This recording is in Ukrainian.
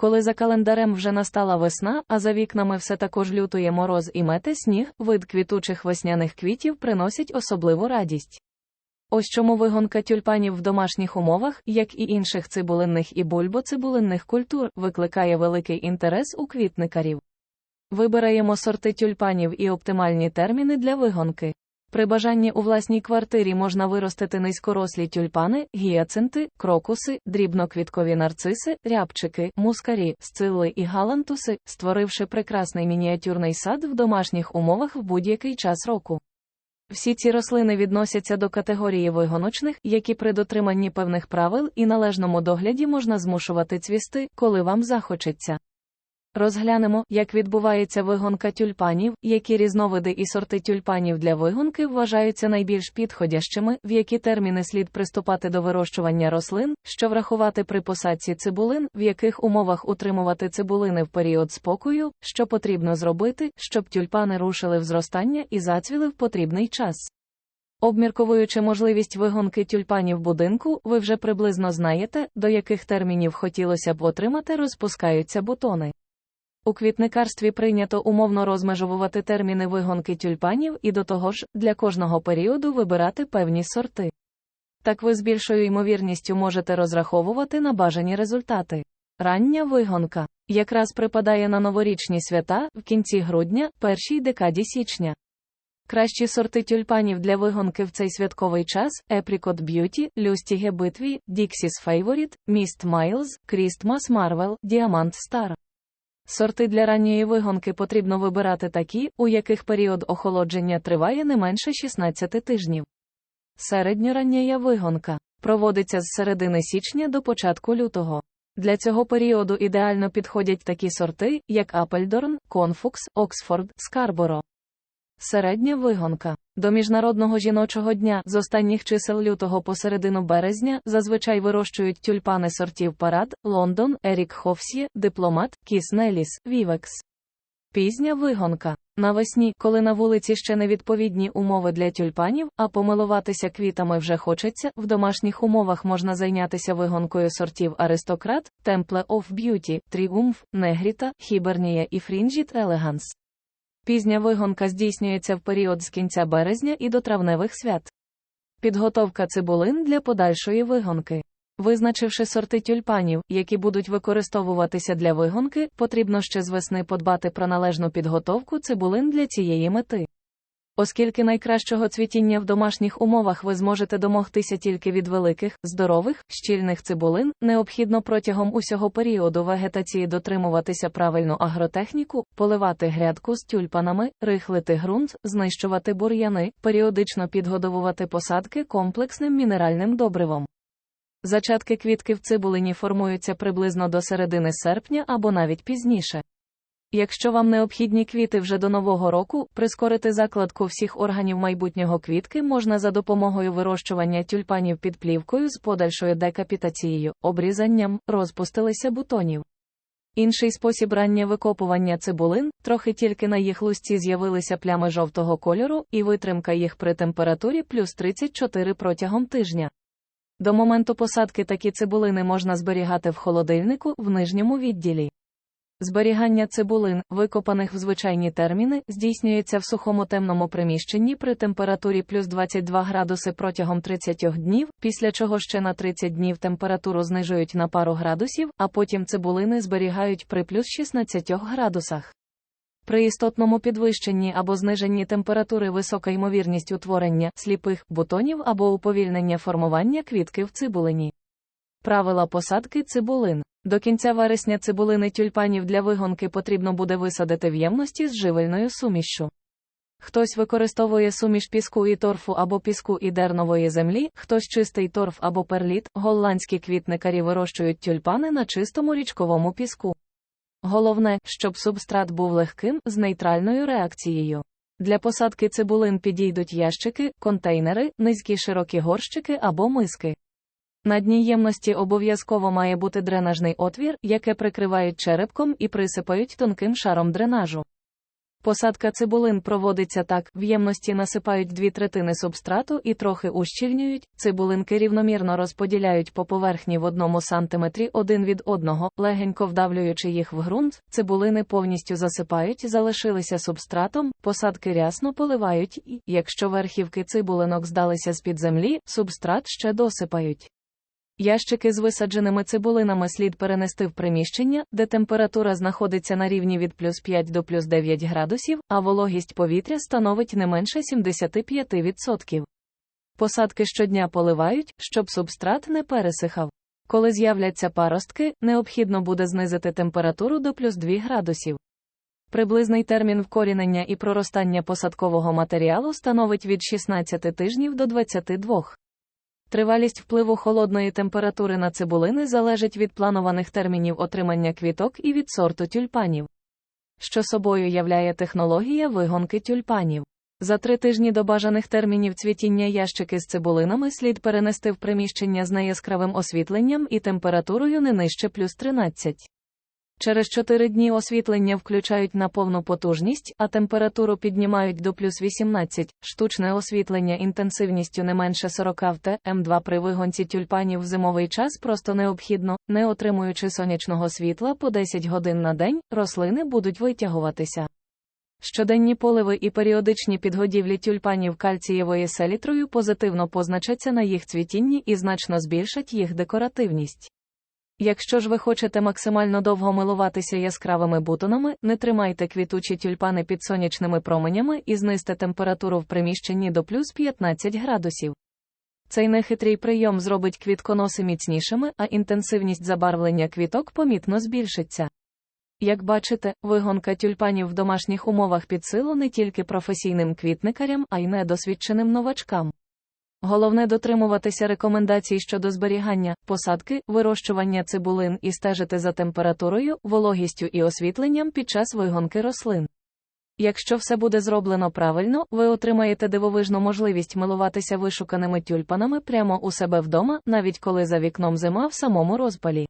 Коли за календарем вже настала весна, а за вікнами все також лютує мороз і мете сніг, вид квітучих весняних квітів приносить особливу радість. Ось чому вигонка тюльпанів в домашніх умовах, як і інших цибулинних і бульбоцибулинних культур, викликає великий інтерес у квітникарів. Вибираємо сорти тюльпанів і оптимальні терміни для вигонки. При бажанні у власній квартирі можна виростити низькорослі тюльпани, гіацинти, крокуси, дрібноквіткові нарциси, рябчики, мускарі, сцилли і галантуси, створивши прекрасний мініатюрний сад в домашніх умовах в будь-який час року. Всі ці рослини відносяться до категорії вигоночних, які при дотриманні певних правил і належному догляді можна змушувати цвісти, коли вам захочеться. Розглянемо, як відбувається вигонка тюльпанів, які різновиди і сорти тюльпанів для вигонки вважаються найбільш підходящими, в які терміни слід приступати до вирощування рослин, що врахувати при посадці цибулин, в яких умовах утримувати цибулини в період спокою, що потрібно зробити, щоб тюльпани рушили в зростання і зацвіли в потрібний час. Обмірковуючи можливість вигонки тюльпанів будинку, ви вже приблизно знаєте, до яких термінів хотілося б отримати розпускаються бутони. У квітникарстві прийнято умовно розмежовувати терміни вигонки тюльпанів і до того ж, для кожного періоду вибирати певні сорти. Так ви з більшою ймовірністю можете розраховувати на бажані результати. Рання вигонка якраз припадає на новорічні свята в кінці грудня, першій декаді січня. Кращі сорти тюльпанів для вигонки в цей святковий час Apricot Beauty, Lustige Битві, Dixie's Favorite, Mist Miles, Christmas Marvel, Diamant Star. Сорти для ранньої вигонки потрібно вибирати такі, у яких період охолодження триває не менше 16 тижнів. Середньорання вигонка проводиться з середини січня до початку лютого. Для цього періоду ідеально підходять такі сорти, як Апельдорн, Конфукс, Оксфорд, Скарборо. Середня вигонка. До Міжнародного жіночого дня з останніх чисел лютого по середину березня зазвичай вирощують тюльпани сортів Парад, Лондон, Ерік Хофсьє, Дипломат, Кіс Неліс, Вівекс. Пізня вигонка. Навесні, коли на вулиці ще невідповідні умови для тюльпанів, а помилуватися квітами вже хочеться, в домашніх умовах можна зайнятися вигонкою сортів Аристократ, Temple of Beauty, Тріумф, Негріта, Хібернія і Фрінжіт Елеганс. Пізня вигонка здійснюється в період з кінця березня і до травневих свят. Підготовка цибулин для подальшої вигонки. Визначивши сорти тюльпанів, які будуть використовуватися для вигонки, потрібно ще з весни подбати про належну підготовку цибулин для цієї мети. Оскільки найкращого цвітіння в домашніх умовах ви зможете домогтися тільки від великих, здорових, щільних цибулин, необхідно протягом усього періоду вегетації дотримуватися правильну агротехніку, поливати грядку з тюльпанами, рихлити ґрунт, знищувати бур'яни, періодично підгодовувати посадки комплексним мінеральним добривом. Зачатки квітки в цибулині формуються приблизно до середини серпня або навіть пізніше. Якщо вам необхідні квіти вже до нового року, прискорити закладку всіх органів майбутнього квітки можна за допомогою вирощування тюльпанів під плівкою з подальшою декапітацією, обрізанням, розпустилися бутонів. Інший спосіб рання викопування цибулин, трохи тільки на їх лусті з'явилися плями жовтого кольору, і витримка їх при температурі плюс 34 протягом тижня. До моменту посадки такі цибулини можна зберігати в холодильнику в нижньому відділі. Зберігання цибулин, викопаних в звичайні терміни, здійснюється в сухому темному приміщенні при температурі плюс 22 градуси протягом 30 днів, після чого ще на 30 днів температуру знижують на пару градусів, а потім цибулини зберігають при плюс 16 градусах. При істотному підвищенні або зниженні температури висока ймовірність утворення сліпих бутонів або уповільнення формування квітки в цибулині. Правила посадки цибулин. До кінця вересня цибулини тюльпанів для вигонки потрібно буде висадити в ємності з живильною сумішшю. Хтось використовує суміш піску і торфу або піску і дернової землі, хтось чистий торф або перліт, голландські квітникарі вирощують тюльпани на чистому річковому піску. Головне, щоб субстрат був легким з нейтральною реакцією. Для посадки цибулин підійдуть ящики, контейнери, низькі широкі горщики або миски. На дні ємності обов'язково має бути дренажний отвір, яке прикривають черепком і присипають тонким шаром дренажу. Посадка цибулин проводиться так: в ємності насипають дві третини субстрату і трохи ущільнюють. Цибулинки рівномірно розподіляють по поверхні в одному сантиметрі один від одного, легенько вдавлюючи їх в ґрунт. Цибулини повністю засипають, залишилися субстратом, посадки рясно поливають, і, якщо верхівки цибулинок здалися з-під землі, субстрат ще досипають. Ящики з висадженими цибулинами слід перенести в приміщення, де температура знаходиться на рівні від плюс 5 до плюс 9 градусів, а вологість повітря становить не менше 75%. Посадки щодня поливають, щоб субстрат не пересихав. Коли з'являться паростки, необхідно буде знизити температуру до плюс 2 градусів. Приблизний термін вкорінення і проростання посадкового матеріалу становить від 16 тижнів до 22. Тривалість впливу холодної температури на цибулини залежить від планованих термінів отримання квіток і від сорту тюльпанів. Що собою являє технологія вигонки тюльпанів. За три тижні до бажаних термінів цвітіння ящики з цибулинами слід перенести в приміщення з неяскравим освітленням і температурою не нижче плюс 13. Через 4 дні освітлення включають на повну потужність, а температуру піднімають до плюс 18, штучне освітлення інтенсивністю не менше 40 в м2 при вигонці тюльпанів в зимовий час просто необхідно, не отримуючи сонячного світла по 10 годин на день, рослини будуть витягуватися. Щоденні поливи і періодичні підгодівлі тюльпанів кальцієвою селітрою позитивно позначаться на їх цвітінні і значно збільшать їх декоративність. Якщо ж ви хочете максимально довго милуватися яскравими бутонами, не тримайте квітучі тюльпани під сонячними променями і знизьте температуру в приміщенні до плюс 15 градусів. Цей нехитрий прийом зробить квітконоси міцнішими, а інтенсивність забарвлення квіток помітно збільшиться. Як бачите, вигонка тюльпанів в домашніх умовах під силу не тільки професійним квітникарям, а й недосвідченим новачкам. Головне дотримуватися рекомендацій щодо зберігання, посадки, вирощування цибулин і стежити за температурою, вологістю і освітленням під час вигонки рослин. Якщо все буде зроблено правильно, ви отримаєте дивовижну можливість милуватися вишуканими тюльпанами прямо у себе вдома, навіть коли за вікном зима в самому розпалі.